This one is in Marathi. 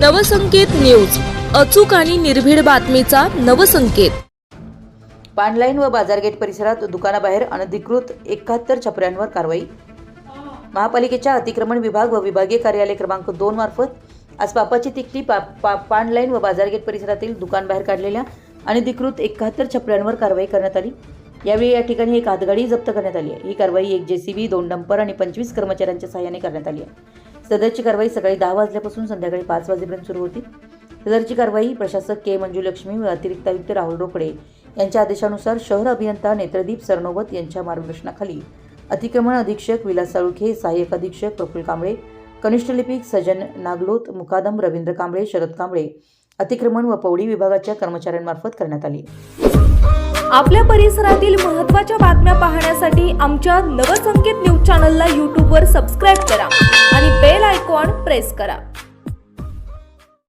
नवसंकेत न्यूज. अचूक आणि निर्भीड बातमीचा नवसंकेत. पानलाईन व बाजारगेट परिसरात दुकानाबाहेर अनधिकृत एकाहत्तर छपऱ्यांवर कारवाई. महापालिकेच्या अतिक्रमण विभाग व विभागीय कार्यालय क्रमांक दोन मार्फत आज पापाची तिकटी पा पा पानलाईन व बाजारगेट परिसरातील दुकानबाहेर काढलेल्या अनधिकृत एकाहत्तर छपऱ्यांवर कारवाई करण्यात आली. यावेळी या ठिकाणी एक हातगाडी जप्त करण्यात आली आहे. ही कारवाई एक जेसीबी दोन डंपर आणि पंचवीस कर्मचाऱ्यांच्या सहाय्याने करण्यात आली आहे. सदरची कारवाई सकाळी दहा वाजल्यापासून संध्याकाळी पाच वाजेपर्यंत सुरू होती. सदरची कारवाई प्रशासक के. मंजुलक्ष्मी व अतिरिक्त आयुक्त राहुल रोकडे यांच्या आदेशानुसार शहर अभियंता नेत्रदीप सरनोबत यांच्या मार्गदर्शनाखाली अतिक्रमण अधीक्षक विलास साळुखे सहाय्यक अधीक्षक प्रफुल कांबळे कनिष्ठ लिपिक सजन नागलोत मुकादम रवींद्र कांबळे शरद कांबळे अतिक्रमण व पौडी विभागाच्या कर्मचाऱ्यांमार्फत करण्यात आली. आपल्या परिसरातील महत्त्वाच्या बातम्या पाहण्यासाठी आमच्या नवसंकेत न्यूज चॅनलला यूट्यूबवर सबस्क्राईब करा आणि प्रेस करा.